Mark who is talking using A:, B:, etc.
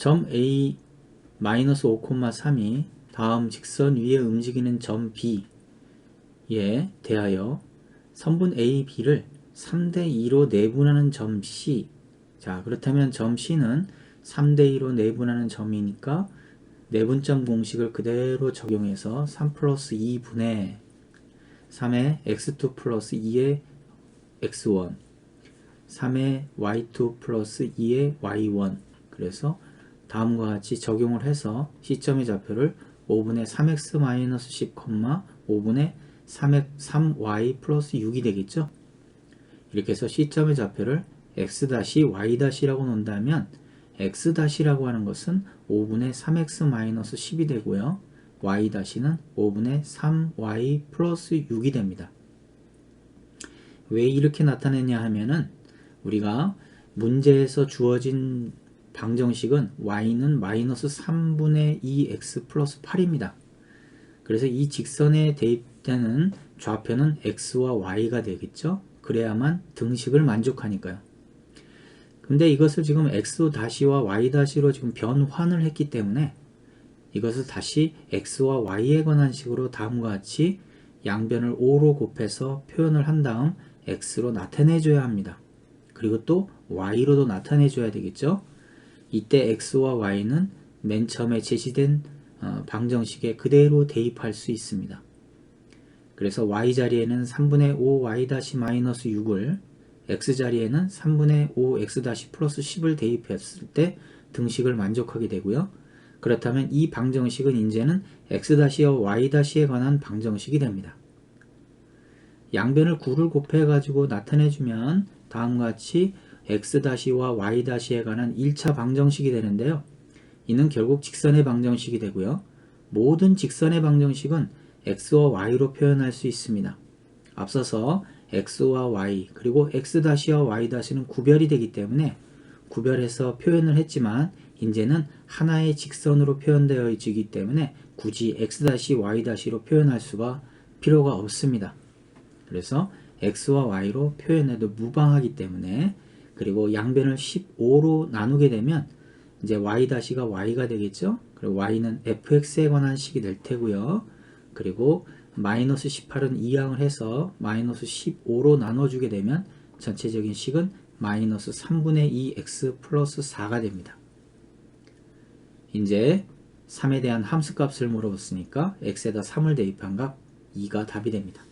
A: 점 A 마이너스 5,3이 다음 직선 위에 움직이는 점 B에 대하여 선분 A, B를 3대2로 내분하는 점 C. 자 그렇다면 점 C는 3대2로 내분하는 점이니까 내분점 공식을 그대로 적용해서 3 플러스 2분의 3의 x2 플러스 2의 x1 3의 y2 플러스 2의 y1 그래서 다음과 같이 적용을 해서 시점의 좌표를 5분의 3x-10, 5분의 3y 플러스 6이 되겠죠? 이렇게 해서 시점의 좌표를 x-y-라고 놓는다면 x-라고 하는 것은 5분의 3x-10이 되고요. y-는 5분의 3y 플러스 6이 됩니다. 왜 이렇게 나타내냐 하면은 우리가 문제에서 주어진 방정식은 y는 마이너스 3분의 2x 플러스 8입니다. 그래서 이 직선에 대입되는 좌표는 x와 y가 되겠죠. 그래야만 등식을 만족하니까요. 근데 이것을 지금 x-와 y-로 지금 변환을 했기 때문에 이것을 다시 x와 y에 관한 식으로 다음과 같이 양변을 5로 곱해서 표현을 한 다음 x로 나타내줘야 합니다. 그리고 또 y로도 나타내줘야 되겠죠. 이때 x와 y는 맨 처음에 제시된 어, 방정식에 그대로 대입할 수 있습니다. 그래서 y자리에는 3분의 5y-6을 x자리에는 3분의 5x 플러스 10을 대입했을 때 등식을 만족하게 되고요. 그렇다면 이 방정식은 이제는 x와 y-에 관한 방정식이 됩니다. 양변을 9를 곱해 가지고 나타내주면 다음과 같이 x-와 y-에 관한 1차 방정식이 되는데요. 이는 결국 직선의 방정식이 되고요. 모든 직선의 방정식은 x와 y로 표현할 수 있습니다. 앞서서 x와 y 그리고 x-와 y-는 구별이 되기 때문에 구별해서 표현을 했지만 이제는 하나의 직선으로 표현되어 있기 때문에 굳이 x-y-로 표현할 수가 필요가 없습니다. 그래서 x와 y로 표현해도 무방하기 때문에 그리고 양변을 15로 나누게 되면 이제 y-가 y가 되겠죠. 그리고 y는 fx에 관한 식이 될 테고요. 그리고 마이너스 18은 이항을 해서 마이너스 15로 나눠주게 되면 전체적인 식은 마이너스 3분의 2x 플러스 4가 됩니다. 이제 3에 대한 함수값을 물어봤으니까 x에다 3을 대입한 값 2가 답이 됩니다.